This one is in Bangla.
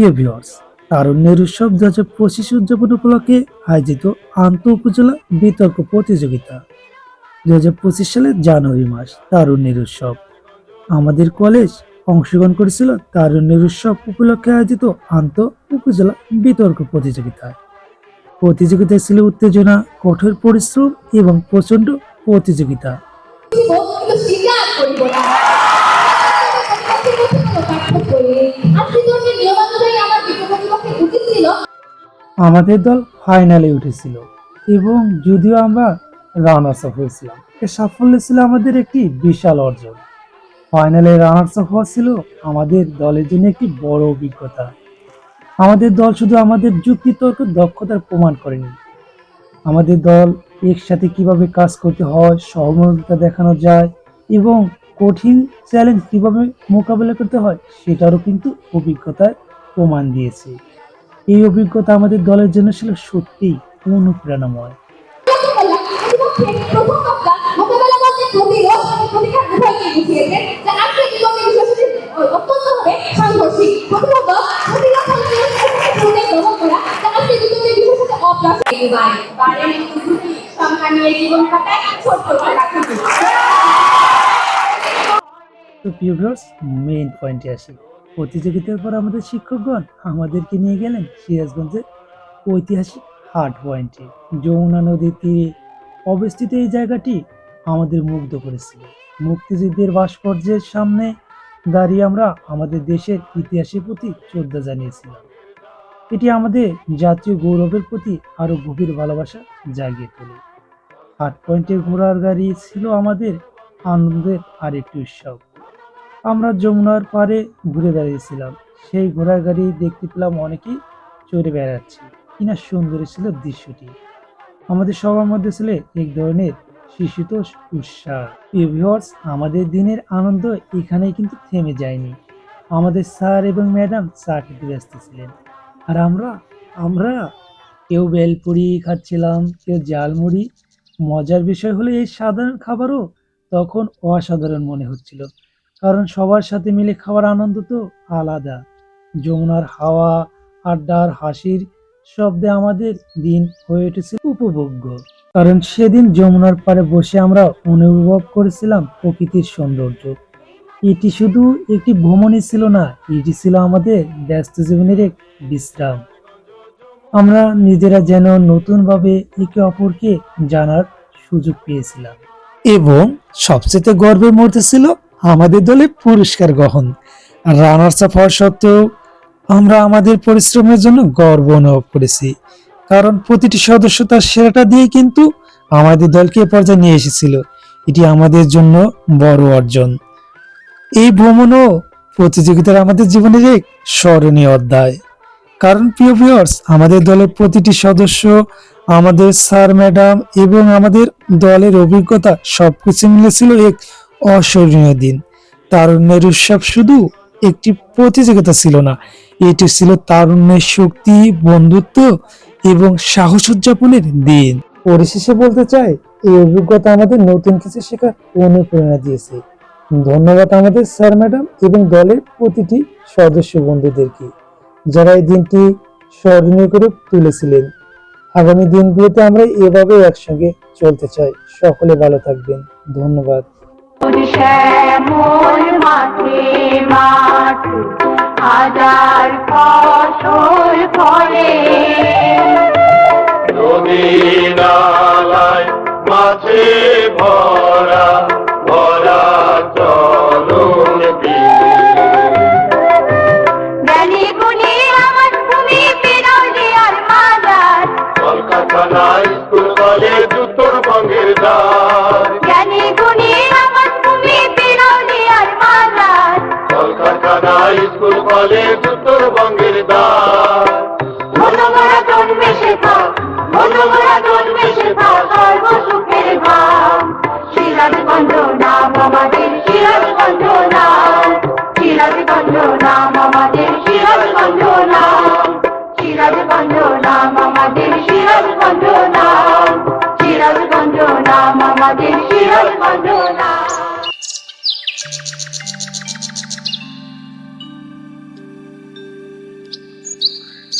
প্রিয় ভিউয়ার্স তারুণ্যের উৎসব দু হাজার পঁচিশ উদযাপন উপলক্ষে আয়োজিত আন্ত উপজেলা বিতর্ক প্রতিযোগিতা। দু হাজার পঁচিশ সালের জানুয়ারি মাস, তারুণ্যের উৎসব। আমাদের কলেজ অংশগ্রহণ করেছিল তারুণ্যের উৎসব উপলক্ষে আয়োজিত আন্ত উপজেলা বিতর্ক প্রতিযোগিতায় প্রতিযোগিতায় ছিল উত্তেজনা, কঠোর পরিশ্রম এবং প্রচণ্ড প্রতিযোগিতা। আমাদের দল ফাইনালে উঠেছিল এবং যদিও আমরা রানার্স আপ হয়েছিলাম। এ সাফল্য ছিল আমাদের একটি বিশাল অর্জন। ফাইনালে রানার্স আপ হওয়া ছিল আমাদের দলের জন্য একটি বড় অভিজ্ঞতা। আমাদের দল শুধু আমাদের যুক্তিতর্ক দক্ষতার প্রমাণ করেনি। আমাদের দল একসাথে কীভাবে কাজ করতে হয়, সহমর্মিতা দেখানো যায় এবং কঠিন চ্যালেঞ্জ কীভাবে মোকাবেলা করতে হয়, সেটারও কিন্তু অভিজ্ঞতায় প্রমাণ দিয়েছে। এই অভিজ্ঞতা আমাদের দলের জন্য ছিল সত্যিই অনুপ্রেরণাময়। তো প্রিয় মেইন পয়েন্টে আসি। প্রতিযোগিতার পর আমাদের শিক্ষকগণ আমাদেরকে নিয়ে গেলেন সিরাজগঞ্জের ঐতিহাসিক হাট পয়েন্টে। যমুনা নদীর তীরে অবস্থিত এই জায়গাটি আমাদের মুগ্ধ করেছিল। মুক্তিযুদ্ধের ভাস্কর্যের সামনে দাঁড়িয়ে আমরা আমাদের দেশের ইতিহাসের প্রতি শ্রদ্ধা জানিয়েছিলাম। এটি আমাদের জাতীয় গৌরবের প্রতি আরও গভীর ভালোবাসা জাগিয়ে তোলে। হাট পয়েন্টে ঘোড়ার গাড়ি ছিল আমাদের আনন্দের আরেকটি উৎসব। আমরা যমুনার পাড়ে ঘুরে বেড়িয়েছিলাম সেই ঘোড়ার গাড়ি দেখতে পেলাম অনেকেই চড়ে বেড়াচ্ছে। কিনা সুন্দর ছিল দৃশ্যটি। আমাদের সবার মধ্যে ছিল এক ধরনের শিশুতোষ উৎসাহ। আমাদের দিনের আনন্দ এখানেই কিন্তু থেমে যায়নি। আমাদের স্যার এবং ম্যাডাম চা খেতে ব্যস্ত ছিলেন। আর আমরা আমরা কেউ বেলপুরি খাচ্ছিলাম, কেউ জালমুড়ি মজার বিষয় হলো এই সাধারণ খাবারও তখন অসাধারণ মনে হচ্ছিল। কারণ সবার সাথে মিলে খাওয়ার আনন্দ তো আলাদা। যমুনার হাওয়া, আড্ডার হাসির শব্দে আমাদের দিন হয়ে উঠেছে উপভোগ্য। কারণ সেদিন যমুনার পাড়ে বসে আমরা অনুভব করেছিলাম প্রকৃতির সৌন্দর্য। এটি শুধু একটি ভ্রমণই ছিল না, এটি ছিল আমাদের ব্যস্ত জীবনের এক বিশ্রাম। আমরা নিজেরা যেন নতুনভাবে একে অপরকে জানার সুযোগ পেয়েছিলাম। এবং সবচেয়ে গর্বের মুহূর্তে ছিল আমাদের দলে পুরস্কার গ্রহণ। রানার্স আপ হওয়া সত্ত্বেও আমরা আমাদের পরিশ্রমের জন্য গর্ব অনুভব করেছি। কারণ প্রতিটি সদস্য তার সেরাটা দিয়ে কিন্তু আমাদের দলকে পর্যায়ে নিয়ে এসেছিল। এটি আমাদের জন্য বড় অর্জন। এই ভ্রমণও প্রতিযোগিতার আমাদের জীবনের এক স্মরণীয় অধ্যায়। কারণ প্রিয় ভিউয়ার্স আমাদের দলের প্রতিটি সদস্য, আমাদের স্যার ম্যাডাম এবং আমাদের দলের অভিজ্ঞতা সবকিছু মিলে ছিল এক অস্মরণীয় দিন। তারুণ্যের উৎসব শুধু একটি প্রতিযোগিতা ছিল না, এটি ছিল তারুণ্যের শক্তি, বন্ধুত্ব এবং সাহস উদযাপনের দিন। পরিশেষে বলতে চাই, এই অভিজ্ঞতা আমাদের নতুন কিছু শেখার অনুপ্রেরণা দিয়েছে। ধন্যবাদ আমাদের স্যার, ম্যাডাম এবং দলের প্রতিটি সদস্য বন্ধুদেরকে যারা এই দিনটি স্মরণীয় করে তুলেছিলেন। আগামী দিনগুলোতে আমরা এভাবে একসঙ্গে চলতে চাই। সকলে ভালো থাকবেন। ধন্যবাদ। শ্যামল মাঠে মাঠ হাজার ফসল ফলে। নদী নালায় মাছে ভরা ভরা চলন কলকাতা স্কুল কলেজ উত্তরবঙ্গের দ্বার। সাদা স্কুল, কলেজ, উত্তরবঙ্গের দ্বার। মনোমরা জন্মে শেখা মনোমরা জন্মে শেখা সর্বসুখের ভাব। সিরাজগঞ্জ নাম আমাদের সিরাজগঞ্জ নাম। সিরাজগঞ্জ নাম আমাদের সিরাজগঞ্জ নাম। সিরাজগঞ্জ নাম আমাদের সিরাজগঞ্জ নাম। নাম।